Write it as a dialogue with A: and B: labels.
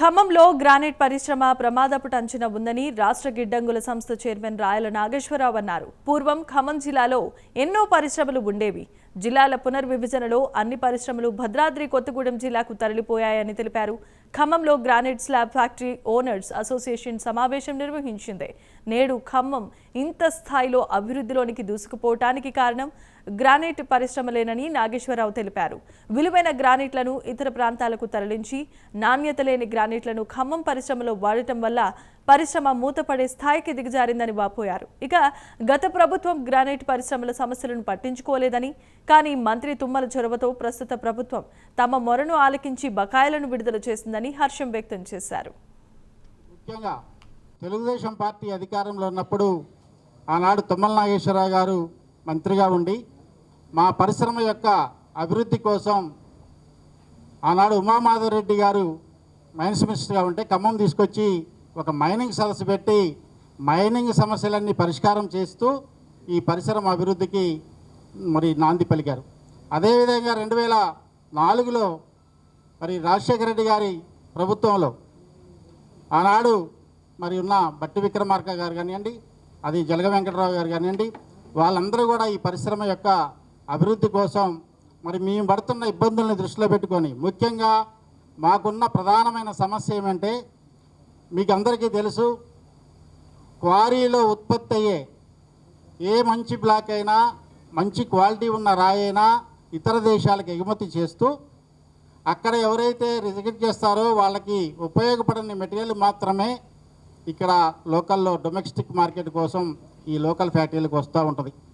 A: ఖమ్మంలో గ్రానైట్ పరిశ్రమ ప్రమాదపు టంచున ఉందని రాష్ట్ర గిడ్డంగుల సంస్థ చైర్మన్ రాయల నాగేశ్వరరావు అన్నారు. పూర్వం ఖమ్మం జిల్లాలో ఎన్నో పరిశ్రమలు ఉండేవి. జిల్లాల పునర్విభజనలో అన్ని పరిశ్రమలు భద్రాద్రి కొత్తగూడెం జిల్లాకు తరలిపోయాయని తెలిపారు. ఖమ్మంలో granite slab factory owners association సమావేశం నిర్వహించింది. నేడు ఖమ్మం ఇంత స్థాయిలో అభివృద్ధిలోనికి దూసుకుపోవటానికి కారణం గ్రానైట్ పరిశ్రమలేనని నాగేశ్వరరావు తెలిపారు. విలువైన గ్రానైట్లను ఇతర ప్రాంతాలకు తరలించి నాణ్యత లేని గ్రానైట్లను ఖమ్మం పరిశ్రమలో వాడటం వల్ల పరిశ్రమ మూతపడే స్థాయికి దిగజారిందని వాపోయారు. ఇక గత ప్రభుత్వం గ్రానైట్ పరిశ్రమల సమస్యలను పట్టించుకోలేదని కానీ మంత్రి తుమ్మల చొరవతో ప్రస్తుత ప్రభుత్వం తమ మొరను ఆలకించి బకాయిలను విడుదల చేసిందని హర్షం వ్యక్తం చేశారు.
B: ముఖ్యంగా తెలుగుదేశం పార్టీ అధికారంలో ఉన్నప్పుడు ఆనాడు తుమ్మల నాగేశ్వరరావు గారు మంత్రిగా ఉండి మా పరిశ్రమ యొక్క అభివృద్ధి కోసం ఆనాడు ఉమామాధవరెడ్డి గారు మైన్స్ మినిస్టర్గా ఉంటే ఖమ్మం తీసుకొచ్చి ఒక మైనింగ్ సదస్సు పెట్టి మైనింగ్ సమస్యలన్నీ పరిష్కారం చేస్తూ ఈ పరిశ్రమ అభివృద్ధికి మరి నాంది పలికారు. అదేవిధంగా రెండు వేల నాలుగులో మరి రాజశేఖర రెడ్డి గారి ప్రభుత్వంలో ఆనాడు మరి ఉన్న బట్టి విక్రమార్క గారు కానివ్వండి అది జలగ వెంకటరావు గారు కానివ్వండి వాళ్ళందరూ కూడా ఈ పరిశ్రమ యొక్క అభివృద్ధి కోసం మరి మేము పడుతున్న ఇబ్బందుల్ని దృష్టిలో పెట్టుకొని ముఖ్యంగా మాకున్న ప్రధానమైన సమస్య ఏమంటే మీకు అందరికీ తెలుసు క్వారీలో ఉత్పత్తి అయ్యే ఏ మంచి బ్లాక్ అయినా మంచి క్వాలిటీ ఉన్న రాయైనా ఇతర దేశాలకు ఎగుమతి చేస్తూ అక్కడ ఎవరైతే రిజెక్ట్ చేస్తారో వాళ్ళకి ఉపయోగపడని మెటీరియల్ మాత్రమే ఇక్కడ లోకల్లో డొమెస్టిక్ మార్కెట్ కోసం ఈ లోకల్ ఫ్యాక్టరీలకు వస్తూ ఉంటుంది.